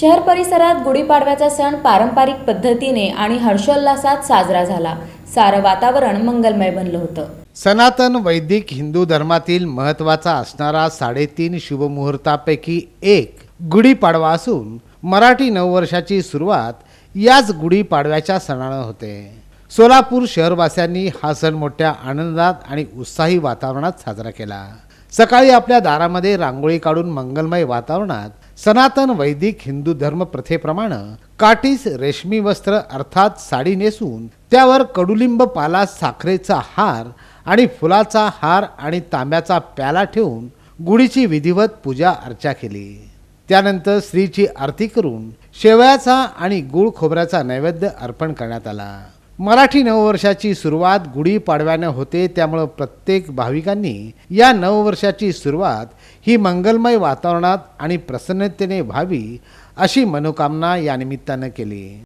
शहर परिसरात गुढीपाडव्याचा सण पारंपरिक पद्धतीने आणि हर्षोल्लासात साजरा झाला. सारं वातावरण मंगलमय बनलं होतं. सनातन वैदिक हिंदू धर्मातील महत्त्वाचा असणारा साडेतीन शुभमुहूर्तापैकी एक गुढीपाडवा असून मराठी नववर्षाची सुरुवात याच गुढीपाडव्याच्या सणानं होते. सोलापूर शहरवासियांनी हा सण मोठ्या आनंदात आणि उत्साही वातावरणात साजरा केला. सकाळी आपल्या दारामध्ये रांगोळी काढून मंगलमय वातावरणात सनातन वैदिक हिंदू धर्म प्रथेप्रमाणे काटीस रेशमी वस्त्र अर्थात साडी नेसून त्यावर कडुलिंब पाला साखरेचा हार आणि फुलाचा हार आणि तांब्याचा प्याला ठेवून गुढीची विधिवत पूजा अर्चा केली. त्यानंतर स्त्रीची आरती करून शेवयाचा आणि गुळ खोबऱ्याचा नैवेद्य अर्पण करण्यात आला. मराठी नववर्षाची सुरुवात गुढी पाडव्यानं होते त्यामुळं प्रत्येक भाविकांनी या नववर्षाची सुरुवात ही मंगलमय वातावरणात आणि प्रसन्नतेने व्हावी अशी मनोकामना या निमित्तानं केली.